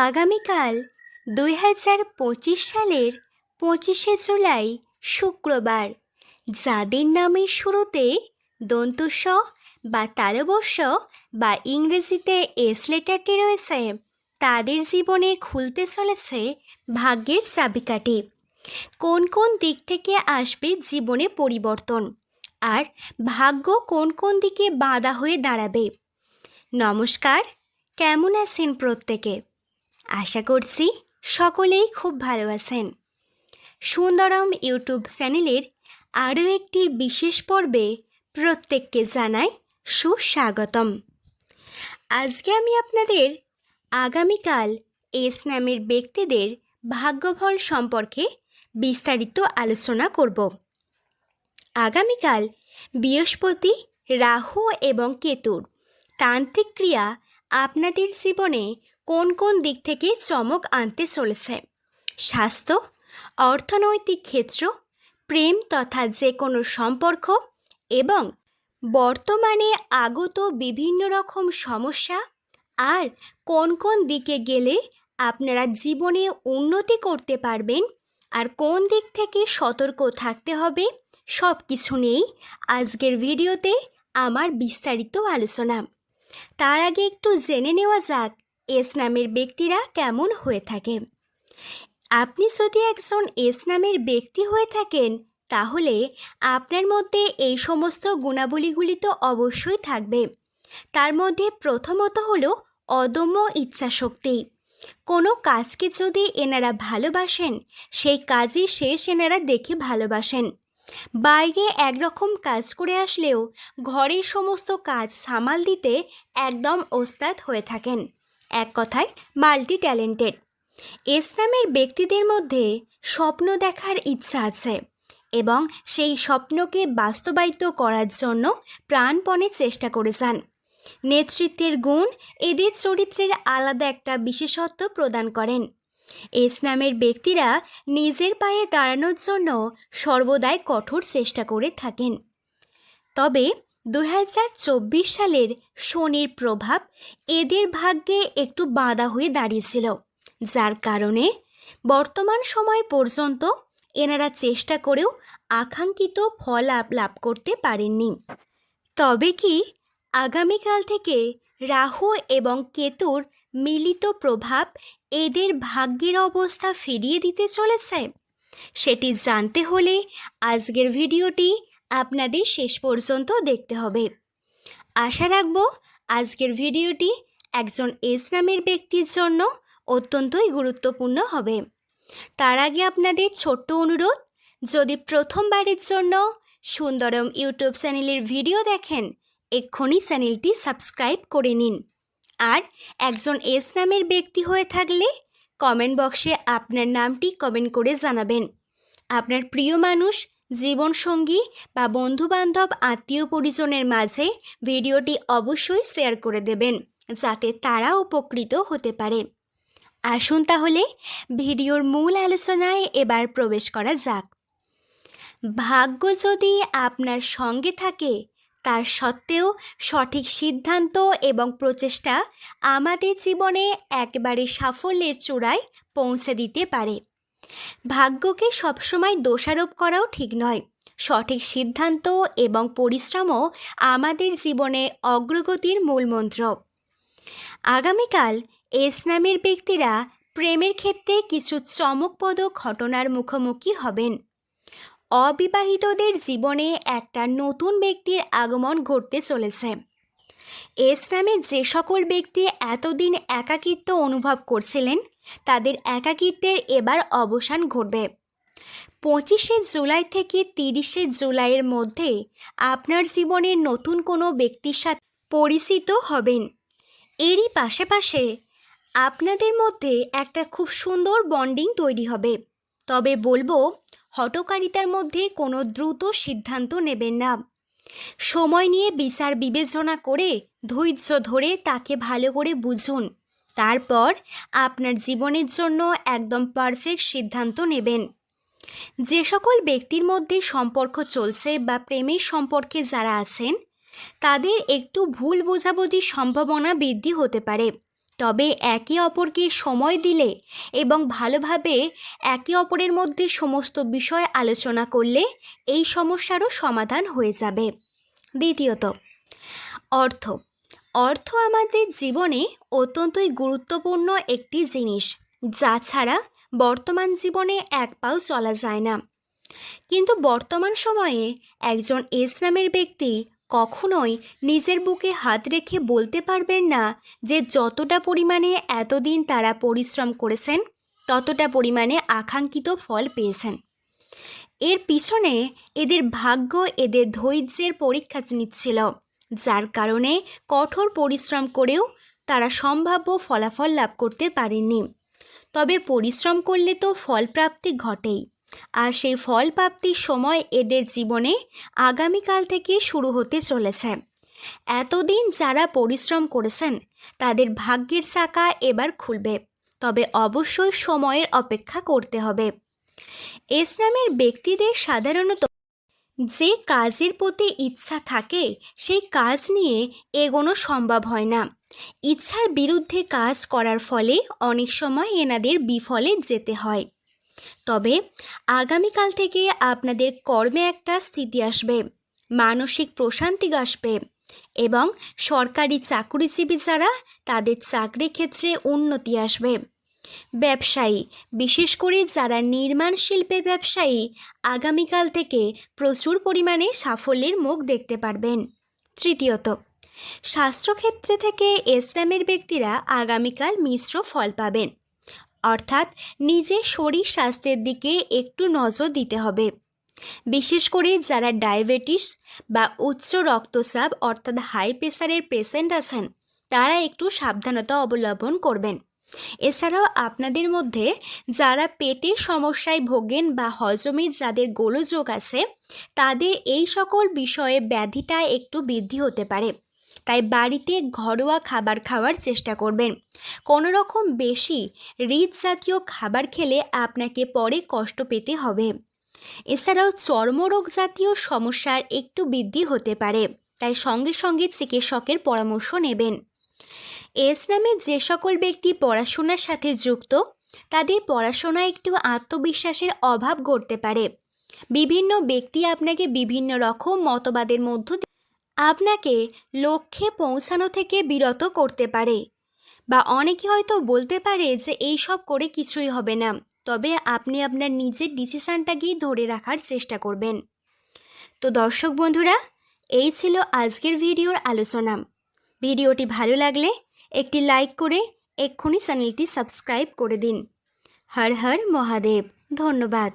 আগামীকাল দুই হাজার পঁচিশ সালের পঁচিশে জুলাই শুক্রবার। যাদের নামের শুরুতে দন্তস্ব বা তালবস্য বা ইংরেজিতে এস লেটারটি রয়েছে, তাদের জীবনে খুলতে চলেছে ভাগ্যের চাবিকাঠি। কোন কোন দিক থেকে আসবে জীবনে পরিবর্তন? আর ভাগ্য কোন কোন দিকে বাধা হয়ে দাঁড়াবে? নমস্কার, কেমন আছেন প্রত্যেকে? আশা করছি সকলেই খুব ভালো আছেন সুন্দরম ইউটিউব চ্যানেলের আরও একটি বিশেষ পর্বে প্রত্যেককে জানাই সুস্বাগতম। আজকে আমি আপনাদের আগামীকাল এস নামের ব্যক্তিদের ভাগ্যফল সম্পর্কে বিস্তারিত আলোচনা করব। আগামীকাল বৃহস্পতি, রাহু এবং কেতুর তান্ত্রিক ক্রিয়া আপনাদের জীবনে কোন কোন দিক থেকে চমক আনতে চলেছে? স্বাস্থ্য, অর্থনৈতিক ক্ষেত্র, প্রেম তথা যে কোনো সম্পর্ক এবং বর্তমানে আগত বিভিন্ন রকম সমস্যা আর কোন কোন দিকে গেলে আপনারা জীবনে উন্নতি করতে পারবেন আর কোন দিক থেকে সতর্ক থাকতে হবে সব কিছু নিয়েই আজকের ভিডিওতে আমার বিস্তারিত আলোচনা। তার আগে একটু জেনে নেওয়া যাক এস নামের ব্যক্তিরা কেমন হয়ে থাকে? আপনি যদি একজন এস নামের ব্যক্তি হয়ে থাকেন, তাহলে আপনার মধ্যে এই সমস্ত গুণাবলীগুলি তো অবশ্যই থাকবে। তার মধ্যে প্রথমত হলো অদম্য ইচ্ছাশক্তি। কোনো কাজকে যদি এনারা ভালোবাসেন, সেই কাজই শেষ এনারা দেখে ভালোবাসেন। বাইরে একরকম কাজ করে আসলেও ঘরের সমস্ত কাজ সামাল দিতে একদম ওস্তাদ হয়ে থাকেন। এক কথায় মাল্টি ট্যালেন্টেড এস নামের ব্যক্তিদের মধ্যে স্বপ্ন দেখার ইচ্ছা আছে এবং সেই স্বপ্নকে বাস্তবায়িত করার জন্য প্রাণপণে চেষ্টা করে যান নেতৃত্বের গুণ এদের চরিত্রের আলাদা একটা বিশেষত্ব প্রদান করেন। এস নামের ব্যক্তিরা নিজের পায়ে দাঁড়ানোর জন্য সর্বদাই কঠোর চেষ্টা করে থাকেন। তবে দু হাজার চব্বিশ সালের শনির প্রভাব এদের ভাগ্যে একটু বাধা হয়ে দাঁড়িয়েছিল, যার কারণে বর্তমান সময় পর্যন্ত এনারা চেষ্টা করেও আকাঙ্ক্ষিত ফল লাভ করতে পারেননি। তবে কি আগামীকাল থেকে রাহু এবং কেতুর মিলিত প্রভাব এদের ভাগ্যের অবস্থা ফিরিয়ে দিতে চলেছে? সেটি জানতে হলে আজকের ভিডিওটি আপনাদের শেষ পর্যন্ত দেখতে হবে। আশা রাখব আজকের ভিডিওটি একজন এস নামের ব্যক্তির জন্য অত্যন্তই গুরুত্বপূর্ণ হবে। তার আগে আপনাদের ছোট্ট অনুরোধ, যদি প্রথমবারের জন্য সুন্দরম ইউটিউব চ্যানেলের ভিডিও দেখেন, এক্ষুনি চ্যানেলটি সাবস্ক্রাইব করে নিন। আর একজন এস নামের ব্যক্তি হয়ে থাকলে কমেন্ট বক্সে আপনার নামটি কমেন্ট করে জানাবেন। আপনার প্রিয় মানুষ জীবনসঙ্গী বা বন্ধুবান্ধব, আত্মীয় পরিজনের মাঝে ভিডিওটি অবশ্যই শেয়ার করে দেবেন, যাতে তারা উপকৃত হতে পারে। আসুন তাহলে ভিডিওর মূল আলোচনায় এবার প্রবেশ করা যাক। ভাগ্য যদি আপনার সঙ্গে থাকে, তার সত্ত্বেও সঠিক সিদ্ধান্ত এবং প্রচেষ্টা আমাদের জীবনে একবারে সাফল্যের চূড়ায় পৌঁছে দিতে পারে। ভাগ্যকে সবসময় দোষারোপ করাও ঠিক নয়। সঠিক সিদ্ধান্ত এবং পরিশ্রমও আমাদের জীবনে অগ্রগতির মূলমন্ত্র আগামীকাল এস নামের ব্যক্তিরা প্রেমের ক্ষেত্রে কিছু চমকপদ ঘটনার মুখোমুখি হবেন। অবিবাহিতদের জীবনে একটা নতুন ব্যক্তির আগমন ঘটতে চলেছে। এস যে সকল ব্যক্তি এতদিন একাকিত্ব অনুভব করছিলেন, তাদের একাকিত্বের এবার অবসান ঘটবে। পঁচিশে জুলাই থেকে তিরিশে জুলাইয়ের মধ্যে আপনার জীবনের নতুন কোনো ব্যক্তির সাথে পরিচিত হবেন। এরই পাশাপাশি আপনাদের মধ্যে একটা খুব সুন্দর বন্ডিং তৈরি হবে। তবে বলব হটকারিতার মধ্যে কোনো দ্রুত সিদ্ধান্ত নেবেন না। সময় নিয়ে বিচার বিবেচনা করে, ধৈর্য ধরে তাকে ভালো করে বুঝুন। তারপর আপনার জীবনের জন্য একদম পারফেক্ট সিদ্ধান্ত নেবেন। যে সকল ব্যক্তির মধ্যে সম্পর্ক চলছে বা প্রেমের সম্পর্কে যারা আছেন, তাদের একটু ভুল বোঝাবুঝির সম্ভাবনা বৃদ্ধি হতে পারে। তবে একে অপরকে সময় দিলে এবং ভালোভাবে একে অপরের মধ্যে সমস্ত বিষয় আলোচনা করলে এই সমস্যারও সমাধান হয়ে যাবে। দ্বিতীয়ত, অর্থ। অর্থ আমাদের জীবনে অত্যন্তই গুরুত্বপূর্ণ একটি জিনিস, যা ছাড়া বর্তমান জীবনে এক পাও চলা যায় না। কিন্তু বর্তমান সময়ে একজন ইসলামের ব্যক্তি কখনোই নিজের বুকে হাত রেখে বলতে পারবেন না যে যতটা পরিমাণে এতদিন তারা পরিশ্রম করেছেন, ততটা পরিমাণে আকাঙ্ক্ষিত ফল পেয়েছেন। এর পিছনে এদের ভাগ্য, এদের ধৈর্যের পরীক্ষা নিচ্ছিল, যার কারণে কঠোর পরিশ্রম করেও তারা সম্ভাব্য ফলাফল লাভ করতে পারেননি। তবে পরিশ্রম করলে তো ফলপ্রাপ্তি ঘটেই। আর সেই ফল প্রাপ্তির সময় এদের জীবনে আগামীকাল থেকে শুরু হতে চলেছে। এতদিন যারা পরিশ্রম করেছেন, তাদের ভাগ্যের চাকা এবার খুলবে, তবে অবশ্যই সময়ের অপেক্ষা করতে হবে। ইসলামের ব্যক্তিদের সাধারণত যে কাজের প্রতি ইচ্ছা থাকে, সেই কাজ নিয়ে এগোনো সম্ভব হয় না। ইচ্ছার বিরুদ্ধে কাজ করার ফলে অনেক সময় এনাদের বিফলে যেতে হয়। তবে আগামীকাল থেকে আপনাদের কর্মে একটা স্থিতি আসবে, মানসিক প্রশান্তি আসবে এবং সরকারি চাকুরিজীবী যারা তাদের চাকরি ক্ষেত্রে উন্নতি আসবে। ব্যবসায়ী, বিশেষ করে যারা নির্মাণ শিল্পে ব্যবসায়ী, আগামীকাল থেকে প্রচুর পরিমাণে সাফল্যের মুখ দেখতে পারবেন। তৃতীয়ত, স্বাস্থ্যক্ষেত্রে থেকে ইসলামের ব্যক্তিরা আগামীকাল মিশ্র ফল পাবেন। অর্থাৎ নিজের শরীর স্বাস্থ্যের দিকে একটু নজর দিতে হবে। বিশেষ করে যারা ডায়াবেটিস বা উচ্চ রক্তচাপ অর্থাৎ হাই প্রেশারের পেশেন্ট আছেন, তারা একটু সাবধানতা অবলম্বন করবেন। এছাড়াও আপনাদের মধ্যে যারা পেটের সমস্যায় ভোগেন বা হজমের যাদের গোলযোগ আছে, তাদের এই সকল বিষয়ে ব্যাধিটা একটু বৃদ্ধি হতে পারে। তাই বাড়িতে ঘরোয়া খাবার খাওয়ার চেষ্টা করবেন। কোনো রকম বেশি হৃদ জাতীয় খাবার খেলে আপনাকে পরে কষ্ট পেতে হবে। এছাড়াও চর্মরোগ জাতীয় সমস্যার একটু বৃদ্ধি হতে পারে, তাই সঙ্গে সঙ্গে চিকিৎসকের পরামর্শ নেবেন। ইসলামের যে সকল ব্যক্তি পড়াশোনার সাথে যুক্ত, তাদের পড়াশোনায় একটু আত্মবিশ্বাসের অভাব ঘটতে পারে। বিভিন্ন ব্যক্তি আপনাকে বিভিন্ন রকম মতবাদের মধ্য আপনাকে লক্ষ্যে পৌঁছানো থেকে বিরত করতে পারে। বা অনেকে হয়তো বলতে পারে যে এই সব করে কিছুই হবে না, তবে আপনি আপনার নিজের ডিসিশানটাকেই ধরে রাখার চেষ্টা করবেন। তো দর্শক বন্ধুরা, এই ছিল আজকের ভিডিওর আলোচনা। ভিডিওটি ভালো লাগলে একটি লাইক করে এক্ষুনি চ্যানেলটি সাবস্ক্রাইব করে দিন। হর হর মহাদেব, ধন্যবাদ।